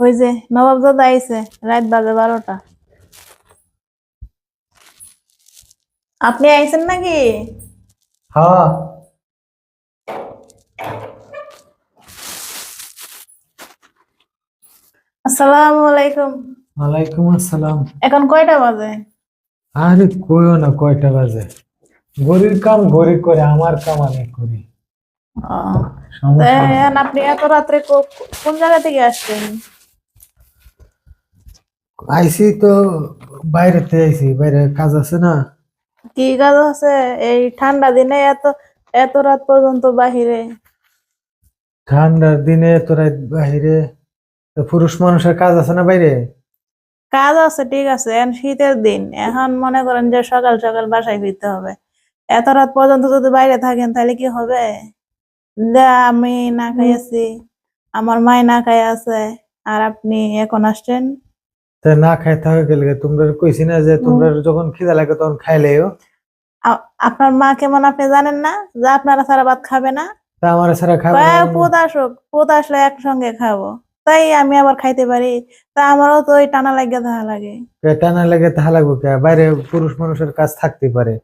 ওই যে আইছে রাত বাজে বারোটা। আপনি আইছেন নাকি? হ্যাঁ। আসসালামু আলাইকুম। ওয়ালাইকুম আসসালাম। এখন কয়টা বাজে? আরে কইও না কয়টা বাজে। গরির কাম গরি করে আমার কাম আমি করি। আপনি এত রাত্রে কোন জায়গা থেকে আসছেন? আইছি তো বাইরেতে আইছি বাইরে কাজ আছে না। কি কাজ আছে? এই ঠান্ডা দিনে এত এত রাত পর্যন্ত বাহিরে। ঠান্ডার দিনে তোরা বাইরে তো পুরুষ মানুষের কাজ আছে না বাইরে? কাজ আছে ঠিক আছে এখন শীতের দিন। এখন মনে করেন যে সকাল সকাল বাসায় ফিরতে হবে। এত রাত পর্যন্ত যদি বাইরে থাকেন তাহলে কি হবে? আমি না খাইয়াছি। আমার মায় না খাই আছে আর আপনি এখন আসছেন? তা না খাই থাকে গেলে তোমরা কইছি না যে তোমরা যখন খিদা লাগে তখন খাইলেও আপনার মা কেমন আপনি জানেন না? যে আপনারা সারা ভাত খাবে না। তা আমার ছাড়া খাবে আসুক আসলে একসঙ্গে খাব। তাই আমি আবার খাইতে পারি। তা আমারও তো ওই টানা লাগে। টানা লাগে তাহা লাগবে কে? বাইরে পুরুষ মানুষের কাজ থাকতে পারে।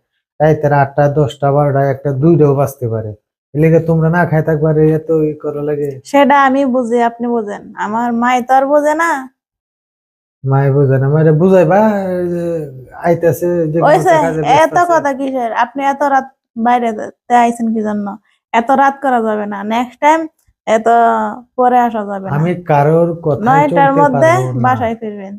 রাইতের আটটা দশটা বারোটা একটা দুইটাও বাজতে পারে। এলাকা তোমরা না খাই থাকবারে এত ই করা লাগে। সেটা আমি বুঝি আপনি বুঝেন। আমার মাই তো আর বোঝে না। মায় বোঝে না মায়ের বুঝাইবা আইতেছে যে এত। কথা কিসের? আপনি এত রাত বাইরে আইছেন কি জন্য? এত রাত করা যাবে না। নেক্সট টাইম এত পরে আসা যাবে না। আমি কারোর কথা নয়টার মধ্যে বাসায় ফিরবেন।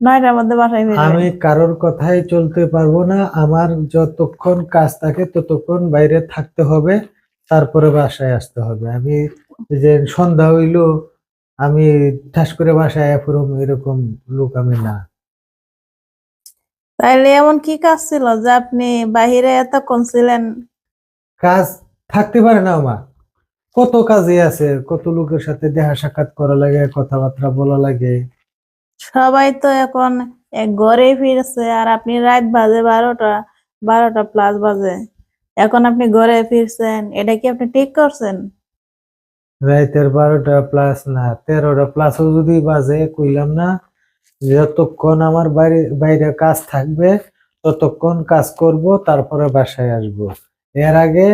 নয়টার মধ্যে বাসায় আমি কারোর কথাই চলতে পারব না। আমার যতক্ষণ কাজ থাকে ততক্ষণ বাইরে থাকতে হবে তারপরে বাসায় আসতে হবে। আমি যে সন্ধ্যা হইল আমি ঠাস করে বাসায় পুরো এরকম লোক আমি না। তাইলে এমন কি কাজ ছিল যে আপনি বাহিরে এতক্ষণ ছিলেন? কাজ থাকতে পারে না আমার। কত কাজে আছে কত লোকের সাথে দেখা সাক্ষাৎ করা লাগে কথাবার্তা বলা লাগে। সবাই তো এখন ঘরে ফিরছে আর আপনি রাত বাজে বারোটা বারোটা প্লাস বাজে। এখন আপনি ঘরে ফিরছেন, এটা কি আপনি ঠিক করছেন? রাইতের বারোটা প্লাস না, তেরোটা প্লাসও যদি বাজে, কইলাম না, যতক্ষণ আমার বাইরে বাইরে কাজ থাকবে, ততক্ষণ কাজ করব, তারপরে বাসায় আসব। এর আগে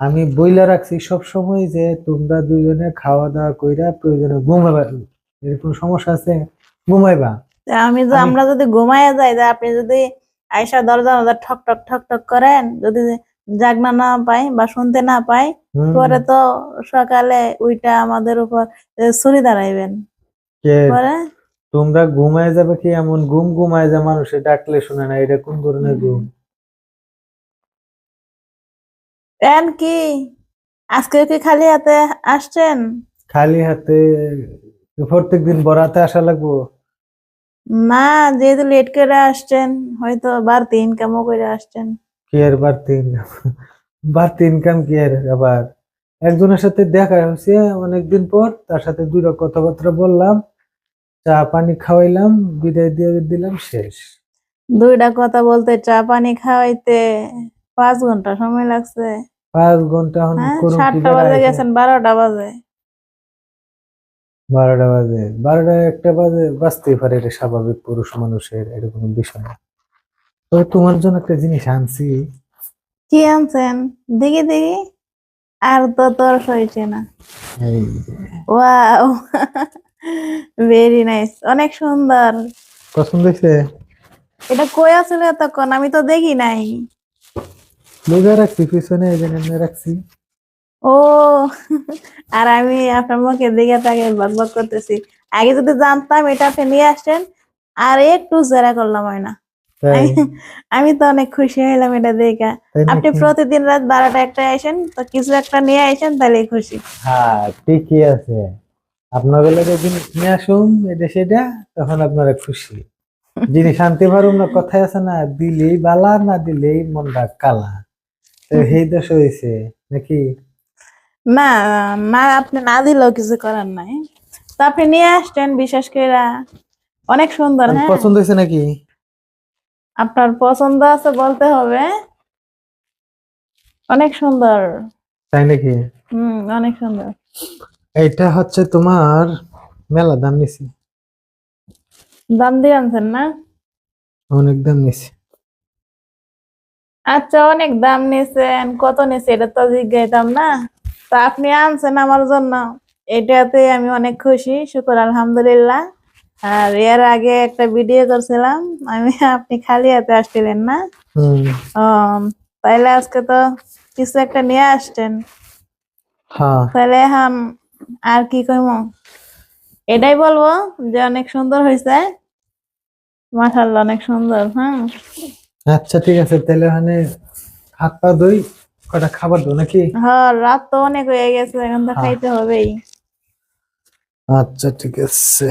আমি বইলা রাখছি সব সময় যে তোমরা দুজনে খাওয়া দাওয়া কইরা প্রয়োজনে ঘুমাবা, এরকম সমস্যা আছে? ঘুমাইবা? আমি যে আমরা যদি ঘুমাইয়া যাই আপনি যদি আয়সা দরজা দরজা ঠক ঠক ঠক ঠক করেন যদি জাগনা না পাই বা শুনতে না পাই পরে তো সকালে উইটা আমাদের উপর ছুরি দাঁড়াইবেন। পরে? তোমরা ঘুমায় যাবে কি এমন? ঘুম ঘুমায় যা মানুষে ডাকলে শুনে না এটা কোন ধরনের ঘুম? এন কি? আজকে কি খালি হাতে আসছেন? খালি হাতে প্রত্যেক দিন বরাতে আসা লাগবো? না যেহেতু লেট করে আসছেন হয়তো বাড়তি ইনকামও করে আসছেন। কি আর বাড়তি ইনকাম বাড়তি ইনকাম কি আর আবার? একজনের সাথে দেখা হয়েছে অনেকদিন পর তার সাথে দুইটা কথাবার্তা বললাম চা পানি খাওয়াইলাম বিদায় দিয়ে দিলাম শেষ। দুইটা কথা বলতে চা পানি খাওয়াইতে পাঁচ ঘণ্টা সময় লাগছে। পাঁচ ঘণ্টা হ্যাঁ সাতটা বাজে গেছেন বারোটা বাজে। বারোটা বাজে। বারোটা একটা বাজে বাঁচতেই পারে এটা স্বাভাবিক পুরুষ মানুষের এটা কোনো বিষয় না। তো তোমার জন্য একটা জিনিস আনছি। কি আনছেন? দেখি দেখি। আর তো তোর সইছে না। ওয়াও। ভেরি নাইস অনেক সুন্দর। পছন্দ হয়েছে? এটা কই আছিল এতক্ষণ? আমি তো দেখি নাই। লুগা রাখছি পিছনে এই জন্য রাখছি। ও আর আমি আপনার মুখের দিকে তাকে বকবক করতেছি। আগে যদি জানতাম এটা আপনি নিয়ে আসছেন আর একটু জেরা করলাম হয় না। আমি তো অনেক খুশি হইলাম এটা দেখে। আপনি প্রতিদিন রাত বারোটা একটা আসেন তো কিছু একটা নিয়ে আসেন তাহলে খুশি। হ্যাঁ ঠিকই আছে। আপনাদের লাগে জিনিস নিয়ে আসুন এটা সেটা তখন আপনারা খুশি। জিনিস শান্তি পারুন না কথায় আছে না দিলেই বালা না দিলেই মনটা কালা। তো সেই দোষ হয়েছে নাকি? না না আপনি না দিলেও কিছু করার নাই। তো আপনি নিয়ে আসছেন বিশেষ করে। অনেক সুন্দর হ্যাঁ? পছন্দ হয়েছে নাকি? আপনার পছন্দ আছে বলতে হবে। অনেক সুন্দর। তাই নাকি? হুম অনেক সুন্দর। এইটা হচ্ছে তোমার মেলা দাম নিছি। দাম দিয়ে আনছেন না? অনেক দাম নিছি। আচ্ছা অনেক দাম নিয়েছেন কত নিছে? এটা তো জিজ্ঞাইতাম না। তা আপনি আনছেন আমার জন্য। এটাতে আমি অনেক খুশি শুকর আলহামদুলিল্লাহ। আর এর আগে একটা ভিডিও করছিলাম আমি আপনি খালি হাতে আসছিলেন না? তাইলে আজকে তো কিছু একটা নিয়ে আসছেন। হ্যাঁ। তাহলে এখন আর কি কইম? এটাই বলব যে অনেক সুন্দর হয়েছে মাশাল্লাহ অনেক সুন্দর হ্যাঁ। আচ্ছা ঠিক আছে তাহলে ওখানে হাত পা ধুই। কটা খাবার দো নাকি? হ্যাঁ রাত তো অনেক হয়ে গেছে এখন তো হ্যাঁ। খাইতে হবেই। আচ্ছা ঠিক আছে।